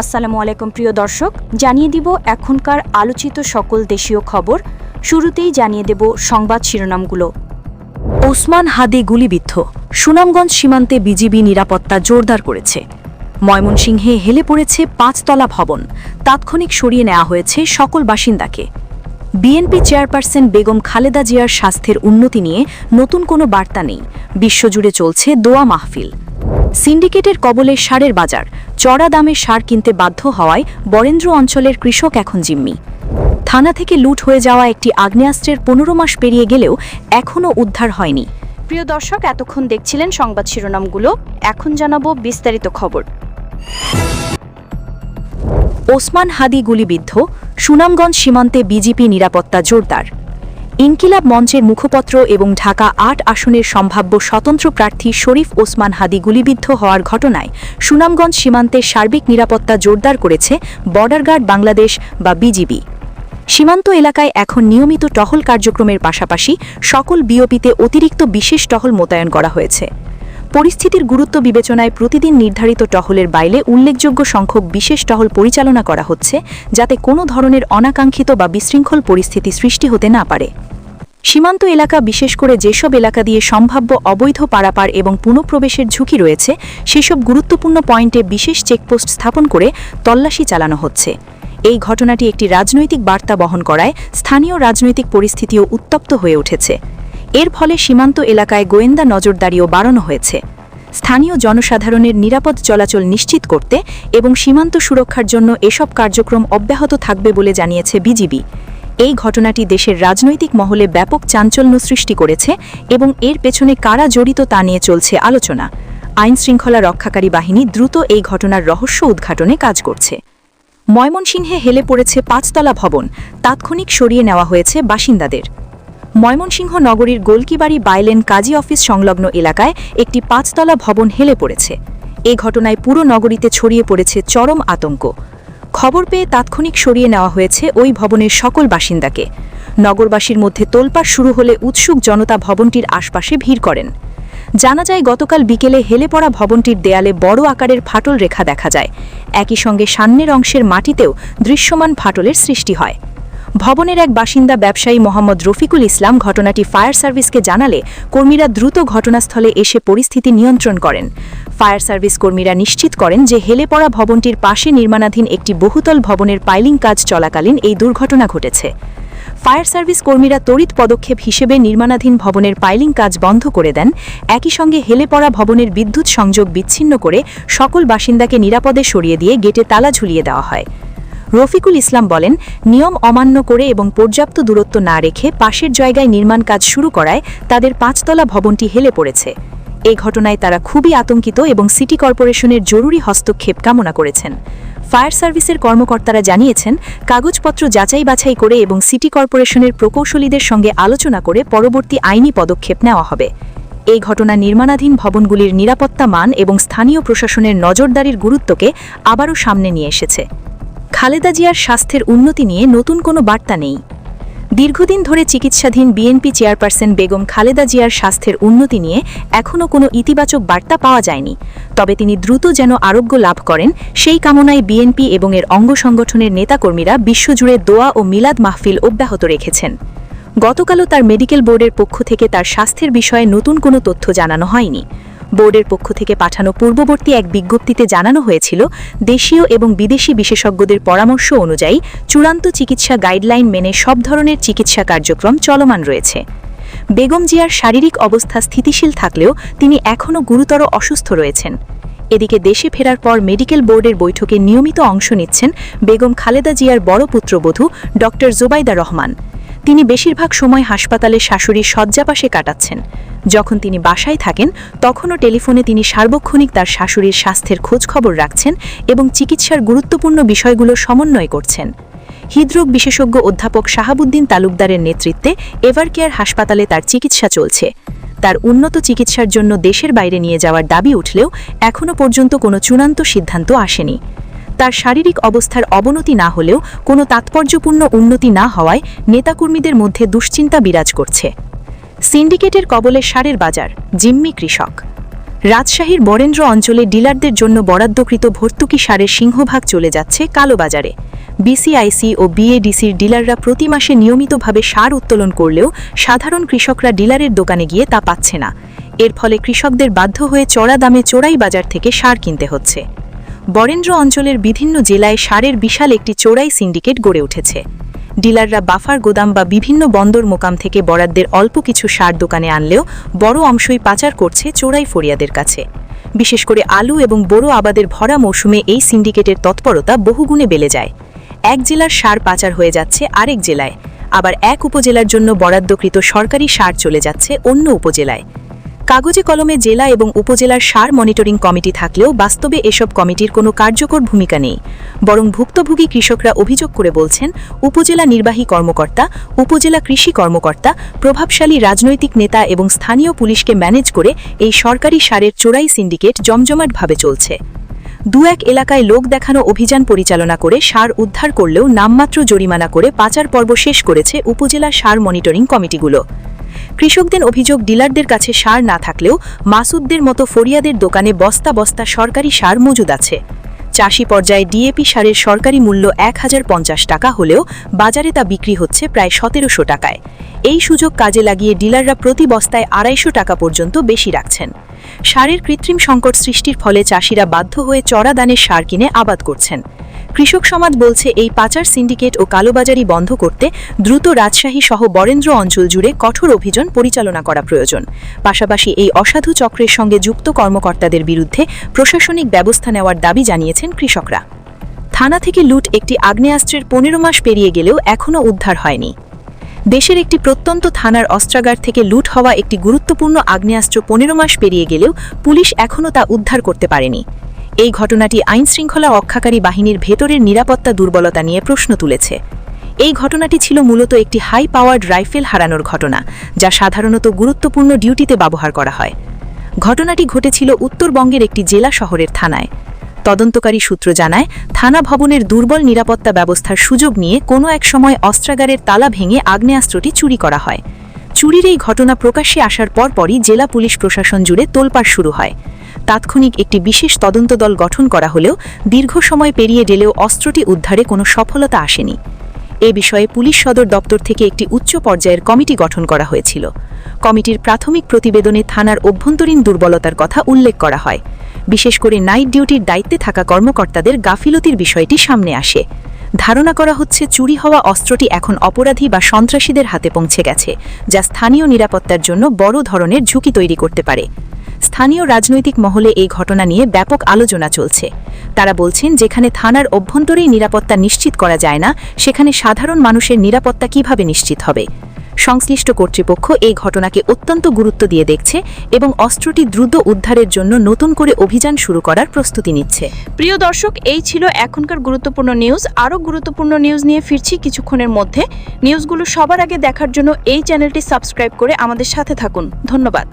আসসালামু আলাইকুম প্রিয় দর্শক, জানিয়ে দিব এখনকার আলোচিত সকল দেশীয় খবর। শুরুতেই জানিয়ে দেব সংবাদ শিরোনামগুলো। ওসমান হাদি গুলিবিদ্ধ। সুনামগঞ্জ সীমান্তে বিজিবি নিরাপত্তা জোরদার করেছে। ময়মনসিংহে হেলে পড়েছে পাঁচতলা ভবন। তাৎক্ষণিক সরিয়ে নেওয়া হয়েছে সকল বাসিন্দাকে। বিএনপি চেয়ারপারসন বেগম খালেদা জিয়ার স্বাস্থ্যের উন্নতি নিয়ে নতুন কোনো বার্তা নেই। বিশ্বজুড়ে চলছে দোয়া মাহফিল। সিন্ডিকেটের কবলে সারের বাজার। চড়া দামে সার কিনতে বাধ্য হওয়ায় বরেন্দ্র অঞ্চলের কৃষক এখন জিম্মি। থানা থেকে লুট হয়ে যাওয়া একটি আগ্নেয়াস্ত্রের পনেরো মাস পেরিয়ে গেলেও এখনও উদ্ধার হয়নি। প্রিয় দর্শক, এতক্ষণ দেখছিলেন সংবাদ শিরোনামগুলো। এখন জানাব বিস্তারিত খবর। ওসমান হাদি গুলিবিদ্ধ, সুনামগঞ্জ সীমান্তে বিজেপি নিরাপত্তা জোরদার। ইনকিলাব মঞ্চের মুখপত্র এবং ঢাকা আট আসনের সম্ভাব্য স্বতন্ত্র প্রার্থী শরীফ ওসমান হাদি গুলিবিদ্ধ হওয়ার ঘটনায় সুনামগঞ্জ সীমান্তে সার্বিক নিরাপত্তা জোরদার করেছে বর্ডার গার্ড বাংলাদেশ বা বিজিবি। সীমান্ত এলাকায় এখন নিয়মিত টহল কার্যক্রমের পাশাপাশি সকল বিওপিতে অতিরিক্ত বিশেষ টহল মোতায়েন করা হয়েছে। পরিস্থিতির গুরুত্ব বিবেচনায় প্রতিদিন নির্ধারিত টহলের বাইরে উল্লেখযোগ্য সংখ্যক বিশেষ টহল পরিচালনা করা হচ্ছে, যাতে কোনো ধরনের অনাকাঙ্ক্ষিত বা বিশৃঙ্খল পরিস্থিতি সৃষ্টি হতে না পারে। সীমান্ত এলাকা, বিশেষ করে যেসব এলাকা দিয়ে সম্ভাব্য অবৈধ পারাপার এবং পুনঃপ্রবেশের ঝুঁকি রয়েছে, সেসব গুরুত্বপূর্ণ পয়েন্টে বিশেষ চেকপোস্ট স্থাপন করে তল্লাশি চালানো হচ্ছে। এই ঘটনাটি একটি রাজনৈতিক বার্তা বহন করায় স্থানীয় রাজনৈতিক পরিস্থিতিও উত্তপ্ত হয়ে উঠেছে। এর ফলে সীমান্ত এলাকায় গোয়েন্দা নজরদারিও বাড়ানো হয়েছে। স্থানীয় জনসাধারণের নিরাপদ চলাচল নিশ্চিত করতে এবং সীমান্ত সুরক্ষার জন্য এসব কার্যক্রম অব্যাহত থাকবে বলে জানিয়েছে বিজিবি। এই ঘটনাটি দেশের রাজনৈতিক মহলে ব্যাপক চাঞ্চল্য সৃষ্টি করেছে এবং এর পেছনে কারা জড়িত তা নিয়ে চলছে আলোচনা। আইন শৃঙ্খলা রক্ষাকারী বাহিনী দ্রুত এই ঘটনার রহস্য উদ্ঘাটনে কাজ করছে। ময়মনসিংহে হেলে পড়েছে পাঁচতলা ভবন। তাৎক্ষণিক সরিয়ে নেওয়া হয়েছে বাসিন্দাদের। ময়মনসিংহ নগরীর গোলকিবাড়ি বাইলেন কাজী অফিস সংলগ্ন এলাকায় একটি পাঁচতলা ভবন হেলে পড়েছে। এ ঘটনায় পুরো নগরীতে ছড়িয়ে পড়েছে চরম আতঙ্ক। খবর পেয়ে তাৎক্ষণিক সরিয়ে নেওয়া হয়েছে ওই ভবনের সকল বাসিন্দাকে। নগরবাসীর মধ্যে তোলপাড় শুরু হলে উৎসুক জনতা ভবনটির আশপাশে ভিড় করেন। জানা যায়, গতকাল বিকেলে হেলে পড়া ভবনটির দেয়ালে বড় আকারের ফাটল রেখা দেখা যায়। একই সঙ্গে সামনের অংশের মাটিতেও দৃশ্যমান ফাটলের সৃষ্টি হয়। ভবনের এক বাসিন্দা ব্যবসায়ী মোহাম্মদ রফিকুল ইসলাম ঘটনাটি ফায়ার সার্ভিসকে জানালে কর্মীরা দ্রুত ঘটনাস্থলে এসে পরিস্থিতি নিয়ন্ত্রণ করেন। ফায়ার সার্ভিস কর্মীরা নিশ্চিত করেন যে হেলে পড়া ভবনটির পাশে নির্মাণাধীন একটি বহুতল ভবনের পাইলিং কাজ চলাকালীন এই দুর্ঘটনা ঘটেছে। ফায়ার সার্ভিস কর্মীরা তড়িৎ পদক্ষেপ হিসেবে নির্মাণাধীন ভবনের পাইলিং কাজ বন্ধ করে দেন। একই সঙ্গে হেলে পড়া ভবনের বিদ্যুৎ সংযোগ বিচ্ছিন্ন করে সকল বাসিন্দাকে নিরাপদে সরিয়ে দিয়ে গেটে তালা ঝুলিয়ে দেওয়া হয়। রফিকুল ইসলাম বলেন, নিয়ম অমান্য করে এবং পর্যাপ্ত দূরত্ব না রেখে পাশের জায়গায় নির্মাণ কাজ শুরু করায় তাদের পাঁচতলা ভবনটি হেলে পড়েছে। এ ঘটনায় তারা খুবই আতঙ্কিত এবং সিটি কর্পোরেশনের জরুরি হস্তক্ষেপ কামনা করেছেন। ফায়ার সার্ভিসের কর্মকর্তারা জানিয়েছেন, কাগজপত্র যাচাই বাছাই করে এবং সিটি কর্পোরেশনের প্রকৌশলীদের সঙ্গে আলোচনা করে পরবর্তী আইনি পদক্ষেপ নেওয়া হবে। এই ঘটনা নির্মাণাধীন ভবনগুলির নিরাপত্তা মান এবং স্থানীয় প্রশাসনের নজরদারির গুরুত্বকে আবারও সামনে নিয়ে এসেছে। খালেদা জিয়ার স্বাস্থ্যের উন্নতি নিয়ে নতুন কোনো বার্তা নেই। দীর্ঘদিন ধরে চিকিৎসাধীন বিএনপি চেয়ারপারসন বেগম খালেদা জিয়ার স্বাস্থ্যের উন্নতি নিয়ে এখনও কোনো ইতিবাচক বার্তা পাওয়া যায়নি। তবে তিনি দ্রুত যেন আরোগ্য লাভ করেন, সেই কামনায় বিএনপি এবং এর অঙ্গ সংগঠনের নেতাকর্মীরা বিশ্বজুড়ে দোয়া ও মিলাদ মাহফিল অব্যাহত রেখেছেন। গতকালও তার মেডিকেল বোর্ডের পক্ষ থেকে তার স্বাস্থ্যের বিষয়ে নতুন কোনো তথ্য জানানো হয়নি। বোর্ডের পক্ষ থেকে পাঠানো পূর্ববর্তী এক বিজ্ঞপ্তিতে জানানো হয়েছিল, দেশীয় এবং বিদেশি বিশেষজ্ঞদের পরামর্শ অনুযায়ী চূড়ান্ত চিকিৎসা গাইডলাইন মেনে সব ধরনের চিকিৎসা কার্যক্রম চলমান রয়েছে। বেগম জিয়ার শারীরিক অবস্থা স্থিতিশীল থাকলেও তিনি এখনও গুরুতর অসুস্থ রয়েছেন। এদিকে দেশে ফেরার পর মেডিকেল বোর্ডের বৈঠকে নিয়মিত অংশ নিচ্ছেন বেগম খালেদা জিয়ার বড় পুত্রবধূ ড জোবাইদা রহমান। তিনি বেশিরভাগ সময় হাসপাতালে শাশুড়ির শয্যাপাশে কাটাচ্ছেন। যখন তিনি বাসায় থাকেন, তখনও টেলিফোনে তিনি সার্বক্ষণিক তার শাশুড়ির স্বাস্থ্যের খোঁজ খবর রাখছেন এবং চিকিৎসার গুরুত্বপূর্ণ বিষয়গুলো সমন্বয় করছেন। হৃদরোগ বিশেষজ্ঞ অধ্যাপক শাহাবুদ্দিন তালুকদারের নেতৃত্বে এভারকেয়ার হাসপাতালে তার চিকিৎসা চলছে। তার উন্নত চিকিৎসার জন্য দেশের বাইরে নিয়ে যাওয়ার দাবি উঠলেও এখনও পর্যন্ত কোনো চূড়ান্ত সিদ্ধান্ত আসেনি। তার শারীরিক অবস্থার অবনতি না হলেও কোনো তাৎপর্যপূর্ণ উন্নতি না হওয়ায় নেতাকর্মীদের মধ্যে দুশ্চিন্তা বিরাজ করছে। সিন্ডিকেটের কবলে সারের বাজার, জিম্মি কৃষক। রাজশাহীর বরেন্দ্র অঞ্চলে ডিলারদের জন্য বরাদ্দকৃত ভর্তুকি সারের সিংহভাগ চলে যাচ্ছে কালোবাজারে। বিসিআইসি ও বিএডিসির ডিলাররা প্রতি মাসে নিয়মিতভাবে সার উত্তোলন করলেও সাধারণ কৃষকরা ডিলারের দোকানে গিয়ে তা পাচ্ছে না। এর ফলে কৃষকদের বাধ্য হয়ে চড়া দামে চোরাই বাজার থেকে সার কিনতে হচ্ছে। বরেন্দ্র অঞ্চলের বিভিন্ন জেলায় সারের বিশাল একটি চোরাই সিন্ডিকেট গড়ে উঠেছে। ডিলাররা বাফার গোদাম বা বিভিন্ন বন্দর মোকাম থেকে বরাদ্দের অল্প কিছু সার দোকানে আনলেও বড় অংশই পাচার করছে চোরাই ফরিয়াদের কাছে। বিশেষ করে আলু এবং বড় আবাদের ভরা মৌসুমে এই সিন্ডিকেটের তৎপরতা বহুগুণে বেড়ে যায়। এক জেলার সার পাচার হয়ে যাচ্ছে আরেক জেলায়। আবার এক উপজেলার জন্য বরাদ্দকৃত সরকারি সার চলে যাচ্ছে অন্য উপজেলায়। কাগজে কলমে জেলা এবং উপজেলার সার মনিটরিং কমিটি থাকলেও বাস্তবে এসব কমিটির কোনো কার্যকর ভূমিকা নেই। বরং ভুক্তভোগী কৃষকরা অভিযোগ করে বলছেন, উপজেলা নির্বাহী কর্মকর্তা, উপজেলা কৃষি কর্মকর্তা, প্রভাবশালী রাজনৈতিক নেতা এবং স্থানীয় পুলিশকে ম্যানেজ করে এই সরকারি সারের চোরাই সিন্ডিকেট জমজমাটভাবে চলছে। দু এক এলাকায় লোক দেখানো অভিযান পরিচালনা করে সার উদ্ধার করলেও নামমাত্র জরিমানা করে পাচার পর্ব শেষ করেছে উপজেলা সার মনিটরিং কমিটিগুলো। কৃষকদের অভিযোগ, ডিলারদের কাছে সার না থাকলেও মাসুদদের মতো ফরিয়াদের দোকানে বস্তা বস্তা সরকারি সার মজুদ আছে। চাষি পর্যায়ে ডিএপি সারের সরকারি মূল্য এক হাজার পঞ্চাশ টাকা হলেও বাজারে তা বিক্রি হচ্ছে প্রায় সতেরোশো টাকায়। এই সুযোগ কাজে লাগিয়ে ডিলাররা প্রতি বস্তায় আড়াইশো টাকা পর্যন্ত বেশি রাখছেন। সারের কৃত্রিম সংকট সৃষ্টির ফলে চাষিরা বাধ্য হয়ে চড়া দানের সার কিনে আবাদ করছেন। কৃষক সমাজ বলছে এই পাচার সিন্ডিকেট ও কালোবাজারি বন্ধ করতে দ্রুত রাজশাহী সহ বরেন্দ্র অঞ্চল জুড়ে কঠোর অভিযান পরিচালনা করা প্রয়োজন। পাশাপাশি এই অসাধু চক্রের সঙ্গে যুক্ত কর্মকর্তাদের বিরুদ্ধে প্রশাসনিক ব্যবস্থা নেওয়ার দাবি জানিয়েছেন কৃষকরা। থানা থেকে লুট একটি আগ্নেয়াস্ত্রের পনেরো মাস পেরিয়ে গেলেও এখনও উদ্ধার হয়নি। দেশের একটি প্রত্যন্ত থানার অস্ত্রাগার থেকে লুট হওয়া একটি গুরুত্বপূর্ণ আগ্নেয়াস্ত্র পনেরো মাস পেরিয়ে গেলেও পুলিশ এখনও তা উদ্ধার করতে পারেনি। এই ঘটনাটি আইনশৃঙ্খলা রক্ষাকারী বাহিনীর ভেতরের নিরাপত্তা দুর্বলতা নিয়ে প্রশ্ন তুলেছে। এই ঘটনাটি ছিল মূলত একটি হাই পাওয়ার্ড রাইফেল হারানোর ঘটনা, যা সাধারণত গুরুত্বপূর্ণ ডিউটিতে ব্যবহার করা হয়। ঘটনাটি ঘটেছিল উত্তরবঙ্গের একটি জেলা শহরের থানায়। তদন্তকারী সূত্র জানায়, থানা ভবনের দুর্বল নিরাপত্তা ব্যবস্থার সুযোগ নিয়ে কোনো এক সময় অস্ত্রাগারের তালা ভেঙে আগ্নেয়াস্ত্রটি চুরি করা হয়। চুরির এই ঘটনা প্রকাশ্যে আসার পরপরই জেলা পুলিশ প্রশাসন জুড়ে তোলপাড় শুরু হয়। তাৎক্ষণিক একটি বিশেষ তদন্ত দল গঠন করা হলেও দীর্ঘ সময় পেরিয়ে গেলেও অস্ত্রটি উদ্ধারে কোনো সফলতা আসেনি। এ বিষয়ে পুলিশ সদর দপ্তর থেকে একটি উচ্চ পর্যায়ের কমিটি গঠন করা হয়েছিল। কমিটির প্রাথমিক প্রতিবেদনে থানার অভ্যন্তরীণ দুর্বলতার কথা উল্লেখ করা হয়। বিশেষ করে নাইট ডিউটির দায়িত্বে থাকা কর্মকর্তাদের গাফিলতির বিষয়টি সামনে আসে। ধারণা করা হচ্ছে চুরি হওয়া অস্ত্রটি এখন অপরাধী বা সন্ত্রাসীদের হাতে পৌঁছে গেছে, যা স্থানীয় নিরাপত্তার জন্য বড় ধরনের ঝুঁকি তৈরি করতে পারে। স্থানীয় রাজনৈতিক মহলে এই ঘটনা নিয়ে ব্যাপক আলোচনা চলছে। তারা বলছেন, যেখানে থানার অভ্যন্তরেই নিরাপত্তা নিশ্চিত করা যায় না, সেখানে সাধারণ মানুষের নিরাপত্তা কীভাবে নিশ্চিত হবে? সংশ্লিষ্ট কর্তৃপক্ষ এই ঘটনাকে অত্যন্ত গুরুত্ব দিয়ে দেখছে এবং অস্ত্রটি দ্রুত উদ্ধারের জন্য নতুন করে অভিযান শুরু করার প্রস্তুতি নিচ্ছে। প্রিয় দর্শক, এই ছিল এখনকার গুরুত্বপূর্ণ নিউজ। আরও গুরুত্বপূর্ণ নিউজ নিয়ে ফিরছি কিছুক্ষণের মধ্যে। নিউজগুলো সবার আগে দেখার জন্য এই চ্যানেলটি সাবস্ক্রাইব করে আমাদের সাথে থাকুন। ধন্যবাদ।